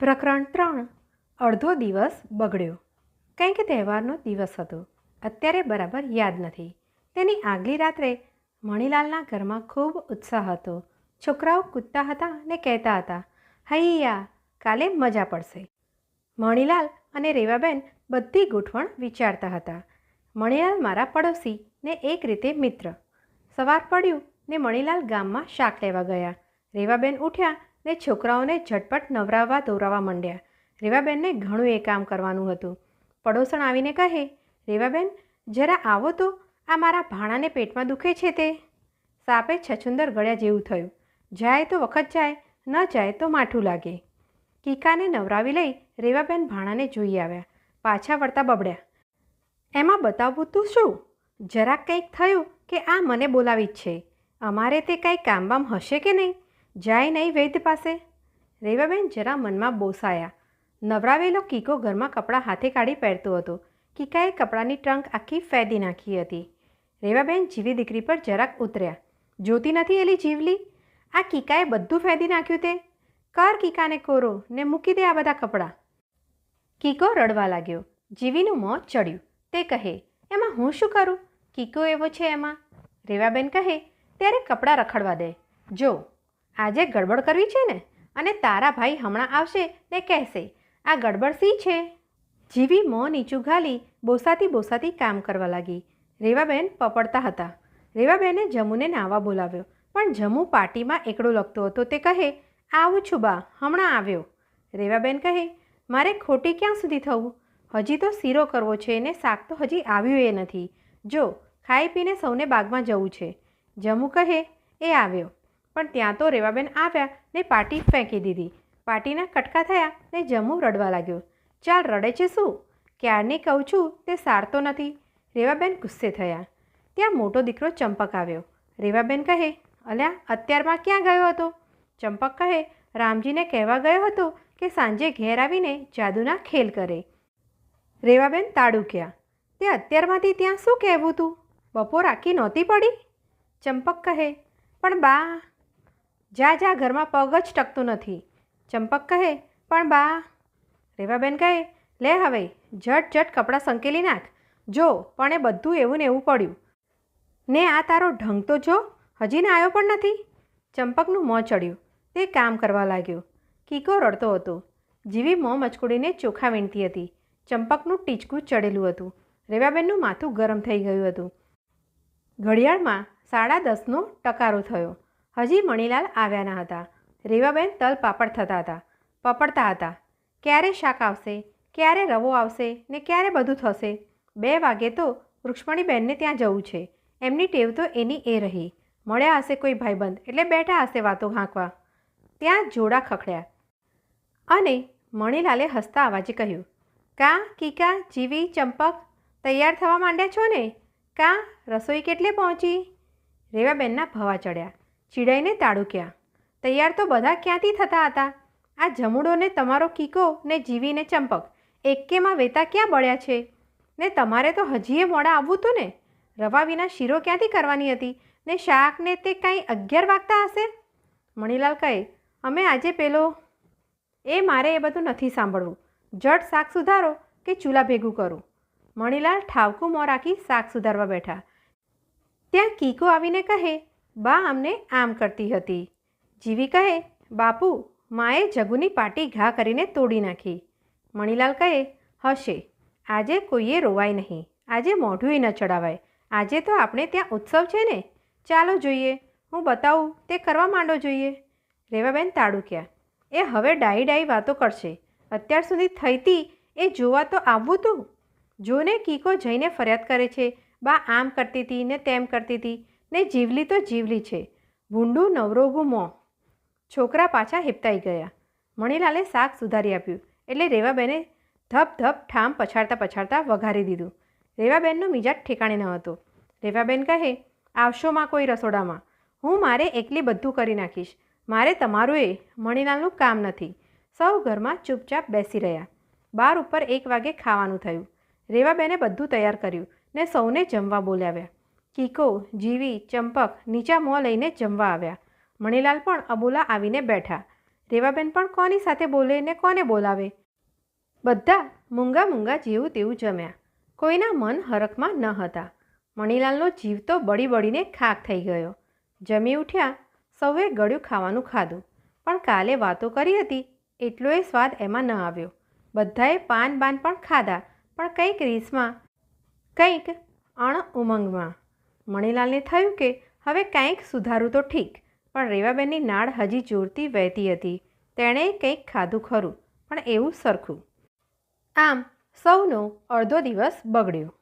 પ્રકરણ ત્રણ. અડધો દિવસ બગડ્યો. કંઈક તહેવારનો દિવસ હતો. અત્યારે બરાબર યાદ નથી. તેની આગલી રાત્રે મણીલાલના ઘરમાં ખૂબ ઉત્સાહ હતો. છોકરાઓ કૂદતા હતા ને કહેતા હતા, હૈયા, કાલે મજા પડશે. મણીલાલ અને રેવાબેન બધી ગોઠવણ વિચારતા હતા. મણીલાલ મારા પડોશી ને એક રીતે મિત્ર. સવાર પડ્યું ને મણીલાલ ગામમાં શાક લેવા ગયા. રેવાબેન ઉઠ્યા ને છોકરાઓને ઝટપટ નવરાવવા દોરાવવા માંડ્યા. રેવાબેનને ઘણું એ કામ કરવાનું હતું. પડોસણ આવીને કહે, રેવાબેન, જરા આવો તો. આ મારા ભાણાને પેટમાં દુખે છે તે. સાપે છછુંદર ગળ્યા જેવું થયું. જાય તો વખત જાય, ન જાય તો માઠું લાગે. કીકાને નવરાવી લઈ રેવાબેન ભાણાને જોઈ આવ્યા. પાછા વળતા બબડ્યા. એમાં બતાવવું તું શું? જરાક કંઈક થયું કે આ મને બોલાવી જ છે. અમારે તે કાંઈ કામબામ હશે કે નહીં? જાય નહીં વૈદ્ય પાસે? રેવાબેન જરા મનમાં બોસાયા. નવરાવેલો કીકો ઘરમાં કપડાં હાથે કાઢી પહેરતો હતો. કીકાએ કપડાંની ટ્રંક આખી ફેદી નાખી હતી. રેવાબેન જીવી દીકરી પર જરાક ઉતર્યા. જોતી નથી એલી જીવલી? આ કીકાએ બધું ફેદી નાખ્યું તે? કર કીકાને કોરો, ને મૂકી દે આ બધા કપડાં. કીકો રડવા લાગ્યો. જીવીનું મોં ચડ્યું. તે કહે, એમાં હું શું કરું? કીકો એવો છે એમાં. રેવાબેન કહે, ત્યારે કપડાં રખડવા દે. જો આજે ગડબડ કરવી છે ને? અને તારા ભાઈ હમણાં આવશે ને કહેશે, આ ગડબડ સી છે? જીવી મોં નીચું ઘાલી બોસાતી બોસાતી કામ કરવા લાગી. રેવાબેન પપડતા હતા. રેવાબેને જમુને નાવા બોલાવ્યો, પણ જમુ પાર્ટીમાં એકડો લખતો હતો તે કહે, આવું છું બા, હમણાં આવ્યો. રેવાબેન કહે, મારે ખોટી ક્યાં સુધી થવું? હજી તો શીરો કરવો છે ને શાક તો હજી આવ્યું એ નથી. જો, ખાઈ પીને સૌને બાગમાં જવું છે. જમુ કહે, એ આવ્યો. પણ ત્યાં તો રેવાબેન આવ્યા ને પાટી ફેંકી દીધી. પાટીના કટકા થયા ને જમ્મુ રડવા લાગ્યો. ચાલ રડે છે શું? ક્યારની કહું છું તે સારતો નથી. રેવાબેન ગુસ્સે થયા. ત્યાં મોટો દીકરો ચંપક આવ્યો. રેવાબેન કહે, અલ્યા, અત્યારમાં ક્યાં ગયો હતો? ચંપક કહે, રામજીને કહેવા ગયો હતો કે સાંજે ઘેર આવીને જાદુના ખેલ કરે. રેવાબેન તાડુક્યા તે અત્યારમાંથી ત્યાં શું કહેવું તું? બપોર આખી નહોતી પડી? ચંપક કહે, પણ બા જા જા, ઘરમાં પગ જ ટકતો નથી. ચંપક કહે, પણ બા. રેવાબેન કહે, લે હવે, ઝટ ઝટ કપડાં સંકેલી નાખ. જો, પણ એ બધું એવું ને એવું પડ્યું. ને આ તારો ઢંગ તો જો, હજી ને આવ્યો પણ નથી? ચંપકનું મોં ચડ્યું. તે કામ કરવા લાગ્યો. કીકો રડતો હતો. જીવી મોં મચકુડીને ચોખા વીણતી હતી. ચંપકનું ટીચકું ચડેલું હતું. રેવાબેનનું માથું ગરમ થઈ ગયું હતું. ઘડિયાળમાં સાડા દસનો ટકારો થયો. હજી મણીલાલ આવ્યા ન હતા. રેવાબેન તલ પાપડ થતા હતા. પપડતા હતા. ક્યારે શાક આવશે? ક્યારે રવો આવશે? ને ક્યારે બધું થશે? બે વાગે તો વૃક્ષમણીબેનને ત્યાં જવું છે. એમની ટેવ તો એની એ રહી. મળ્યા હશે કોઈ ભાઈબંધ, એટલે બેઠા હશે વાતો હાંકવા. ત્યાં જોડા ખખડ્યા. અને મણીલાલે હસતા અવાજે કહ્યું, કા, કીકા, જીવી, ચંપક, તૈયાર થવા માંડ્યા છો ને? કા, રસોઈ કેટલે પહોંચી? રેવાબેનના ભવા ચડ્યા. ચીડાઈને તાડુક્યા તૈયાર તો બધા ક્યાંથી થતા હતા? આ જમુડોને તમારો કીકો ને જીવીને ચંપક, એકેમાં વેતા ક્યાં બળ્યા છે? ને તમારે તો હજીએ મોડા આવવું હતું ને? રવા વિના શીરો ક્યાંથી કરવાની હતી? ને શાક ને તે કાંઈ અગિયાર વાગતા હશે? મણીલાલ કહે, અમે આજે પેલો એ મારે એ બધું નથી સાંભળવું. જટ શાક સુધારો કે ચૂલા ભેગું કરું? મણીલાલ ઠાવકું મોં રાખી શાક સુધારવા બેઠા. ત્યાં કીકો આવીને કહે બા અમને આમ કરતી હતી. જીવી કહે, બાપુ, માએ જગુની પાટી ઘા કરીને તોડી નાખી. મણીલાલ કહે, હશે. આજે કોઈએ રોવાય નહીં. આજે મોઢુંય ન ચડાવાય. આજે તો આપણે ત્યાં ઉત્સવ છે ને. ચાલો જોઈએ. હું બતાવું, તે કરવા માંડો જોઈએ. રેવાબેન તાડુક્યા. એ હવે ડાઈ ડાઈ વાતો કરશે. અત્યાર સુધી થઈતી એ જોવા તો આવવું તું. જોને કીકો જઈને ફરિયાદ કરે છે. બા આમ કરતી હતી ને તેમ કરતી હતી ને જીવલી તો જીવલી છે. ભૂંડું નવરોગું મોં છોકરા પાછા હિપતાઈ ગયા. મણીલાલે શાક સુધારી આપ્યું. એટલે રેવાબેને ધપ ધપ ઠામ પછાડતા પછાડતા વઘારી દીધું. રેવાબેનનો મિજાજ ઠેકાણે ન હતો. રેવાબેન કહે, આવશો માં કોઈ રસોડામાં. હું મારે એકલી બધું કરી નાખીશ. મારે તમારું એ મણીલાલનું કામ નથી. સૌ ઘરમાં ચૂપચાપ બેસી રહ્યા. બાર ઉપર એક વાગે ખાવાનું થયું. રેવાબેને બધું તૈયાર કર્યું ને સૌને જમવા બોલાવ્યા. કીકો જીવી, ચંપક નીચા મોં લઈને જમવા આવ્યા. મણીલાલ પણ અબોલા આવીને બેઠા. રેવાબેન પણ કોની સાથે બોલે ને કોને બોલાવે? બધા મૂંગા મૂંગા જેવું તેવું જમ્યા. કોઈના મન હરખમાં ન હતા. મણીલાલનો જીવ તો બળી બળીને ખાક થઈ ગયો. જમી ઉઠ્યા, સૌએ ગળ્યું ખાવાનું ખાધું. પણ કાલે વાતો કરી હતી એટલો એ સ્વાદ એમાં ન આવ્યો. બધાએ પાન બાન પણ ખાધા, પણ કંઈક રીસમાં, કંઈક અણ ઉમંગમાં મણીલાલને થયું કે હવે કાંઈક સુધારું તો ઠીક, પણ રેવાબેનની નાળ હજી જોરતી વહેતી હતી. તેણે કંઈક ખાધું ખરું, પણ એવું સરખું. આમ સૌનો અડધો દિવસ બગડ્યો.